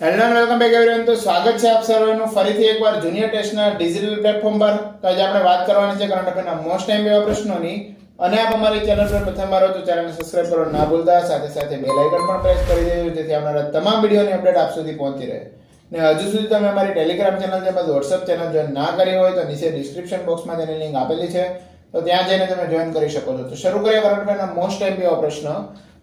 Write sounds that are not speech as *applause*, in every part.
Hello welcome back everyone તો સ્વાગત છે આપ સર્વેનું. ફરીથી એકવાર જુનિયર ટેસ્ટના ડિજિટલ પ્લેટફોર્મ પર. તો આજે આપણે વાત કરવાની છે કરંટ અફેરના મોસ્ટ ટાઈમ એવા પ્રશ્નોની. અને આપ અમારી ચેનલ પર પ્રથમ વાર હો તો ચેનલને સબસ્ક્રાઇબ કરો ના ભૂલતા. સાથે સાથે બેલ આઇકન પણ પ્રેસ કરી દેજો, જેથી અમારા તમામ વિડીયોની અપડેટ આપ સુધી પહોંચી રહે. ને હજુ સુધી તમે અમારી ટેલિગ્રામ ચેનલ તેમજ વોટ્સઅપ ચેનલ જોઈન ના કરી હોય તો નીચે ડિસ્ક્રિપ્શન બોક્સમાં તેની લિંક આપેલી છે. તો ત્યાં જઈને તમે જોઈન કરી શકો છો. તો શરૂ કરીએ કરંટ અફેરના મોસ્ટ ટાઈમ એવા પ્રશ્ન.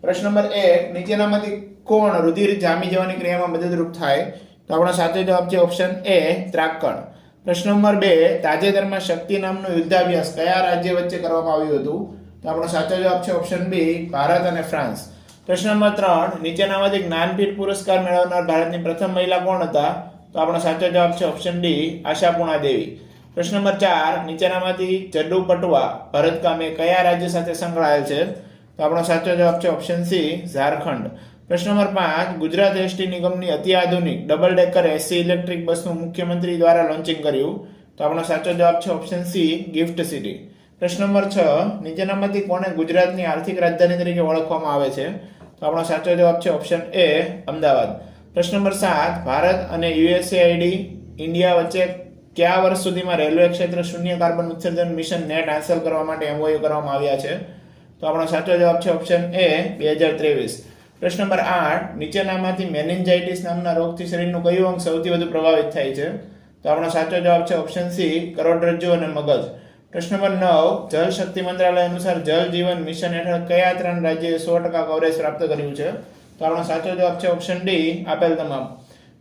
પ્રશ્ન નંબર એક નીચેનામાંથી કોણ રુધિર જામી જવાની ક્રિયામાં મદદરૂપ થાય? તો આપણો સાચો જવાબ છે ઓપ્શન એ ત્રાકણ પ્રશ્ન નંબર બે, તાજેતરમાં શક્તિ નામનો યુદ્ધાભ્યાસ કયા રાજ્ય વચ્ચે કરવામાં આવ્યું હતું? તો આપણો સાચો જવાબ છે ઓપ્શન બી ભારત અને ફ્રાન્સ. પ્રશ્ન નંબર ત્રણ, નીચેનામાંથી જ્ઞાનપીઠ પુરસ્કાર મેળવનાર ભારતની પ્રથમ મહિલા કોણ હતા? તો આપણો સાચો જવાબ છે ઓપ્શન ડી આશાપૂર્ણા દેવી. પ્રશ્ન નંબર ચાર, નીચેનામાંથી જડ્ડુ પટવા ભરતકામે કયા રાજ્ય સાથે સંકળાયેલ છે? તો આપણો સાચો જવાબ છે ઓપ્શન સી ઝારખંડ. પ્રશ્ન નંબર પાંચ, ગુજરાત એસટી નિગમની અતિ આધુનિક ડબલ ડેકર એસી ઇલેક્ટ્રિક બસનું મુખ્યમંત્રી દ્વારા લોન્ચિંગ કર્યું. તો આપણો સાચો જવાબ છે ઓપ્શન સી ગિફ્ટ સિટી પ્રશ્ન નંબર છ, નીચેનામાંથી કોને ગુજરાતની આર્થિક રાજધાની તરીકે ઓળખવામાં આવે છે? તો આપણો સાચો જવાબ છે ઓપ્શન એ અમદાવાદ. પ્રશ્ન નંબર સાત, ભારત અને યુએસએઆઈડી ઇન્ડિયા વચ્ચે કયા વર્ષ સુધીમાં રેલવે ક્ષેત્ર શૂન્ય કાર્બન ઉત્સર્જન મિશન નેટ હાંસલ કરવા માટે એમઓયુ કરવામાં આવ્યા છે? તો આપણો સાચો જવાબ છે ઓપ્શન એ બે હજાર ત્રેવીસ. પ્રશ્ન નંબર આઠ, નીચેનામાંથી મેનિન્જાઇટિસ નામના રોગથી શરીરનું કયું અંગ સૌથી વધુ પ્રભાવિત થાય છે? તો આપણો સાચો જવાબ છે ઓપ્શન સી કરોડરજ્જુ અને મગજ. પ્રશ્ન નંબર નવ જળ શક્તિ મંત્રાલય અનુસાર જળ જીવન મિશન હેઠળ કયા ત્રણ રાજ્યએ સો ટકા કવરેજ પ્રાપ્ત કર્યું છે? તો આપણો સાચો જવાબ છે ઓપ્શન ડી આપેલ તમામ.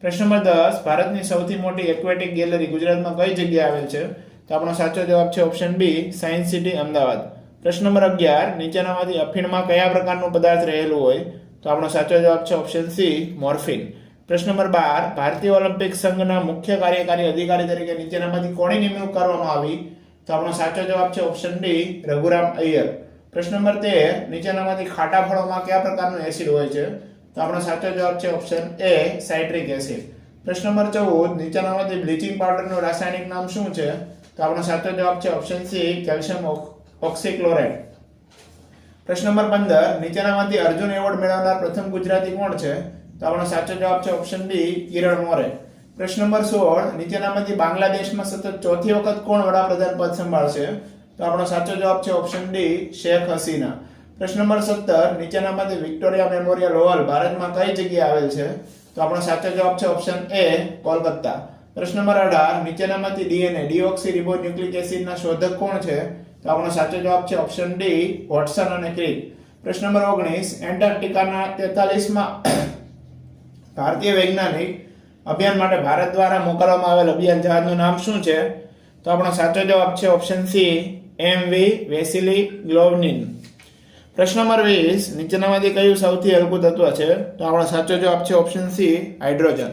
પ્રશ્ન નંબર દસ, ભારતની સૌથી મોટી એક્વેટિક ગેલેરી ગુજરાતમાં કઈ જગ્યાએ આવેલ છે? તો આપણો સાચો જવાબ છે option B science city Ahmedabad. પ્રશ્ન નંબર અગિયાર, નીચેનામાંથી અફીણમાં કયા પ્રકારનો પદાર્થ રહેલું હોય? તો આપણો સાચો જવાબ છે ઓપ્શન સી મોર્ફિન. પ્રશ્ન નંબર બાર, ભારતીય ઓલિમ્પિક સંઘના મુખ્ય કાર્યકારી અધિકારી તરીકે નીચેનામાંથી કોની નિમણૂક કરવામાં આવી? તો આપણો સાચો જવાબ છે ઓપ્શન ડી રઘુરામ અય્યર. પ્રશ્ન નંબર તેર, નીચેનામાંથી ખાટા ફળોમાં કયા પ્રકારનું એસિડ હોય છે? તો આપણો સાચો જવાબ છે ઓપ્શન એ સાઇટ્રિક એસિડ પ્રશ્ન નંબર ચૌદ, નીચેનામાંથી બ્લીચિંગ પાવડરનું રાસાયણિક નામ શું છે? તો આપણો સાચો જવાબ છે ઓપ્શન સી કેલ્શિયમ ઓક્સીક્લોરાઇડ પ્રશ્ન નંબર પંદર નીચેનામાંથી અર્જુન એવોર્ડ મેળવનાર પ્રથમ ગુજરાતી કોણ છે? તો આપણો સાચો જવાબ છે ઓપ્શન બી કિરણ મોરે. પ્રશ્ન નંબર સોળ નીચેનામાંથી બાંગ્લાદેશમાં સતત ચોથી વખત કોણ વડાપ્રધાન પદ સંભાળશે? તો આપણો સાચો જવાબ છે ઓપ્શન ડી શેખ હસીના. પ્રશ્ન નંબર સત્તર નીચેનામાંથી વિક્ટોરિયા મેમોરિયલ હોલ ભારતમાં કઈ જગ્યાએ આવેલ છે? તો આપણો સાચો જવાબ છે ઓપ્શન એ કોલકાતા. પ્રશ્ન નંબર અઢાર નીચેનામાંથી ડીએનએ, ડીઓક્સી રિબો ન્યુક્લિક એસિડના શોધક કોણ છે? તો આપણો સાચો જવાબ છે ઓપ્શન ડી વોટસન અને ક્રિક પ્રશ્ન નંબર ઓગણીસ એન્ટાર્કટિકાના તેતાલીસમાં *coughs* ભારતીય વૈજ્ઞાનિક અભિયાન માટે ભારત દ્વારા મોકલવામાં આવેલ અભિયાન જહાજનું નામ શું છે? તો આપણો સાચો જવાબ છે ઓપ્શન સી એમ વી વેસિલી ગ્લોવનિન પ્રશ્ન નંબર વીસ, નીચેનામાંથી કયું સૌથી હલકું તત્વ છે? તો આપણો સાચો જવાબ છે ઓપ્શન સી હાઇડ્રોજન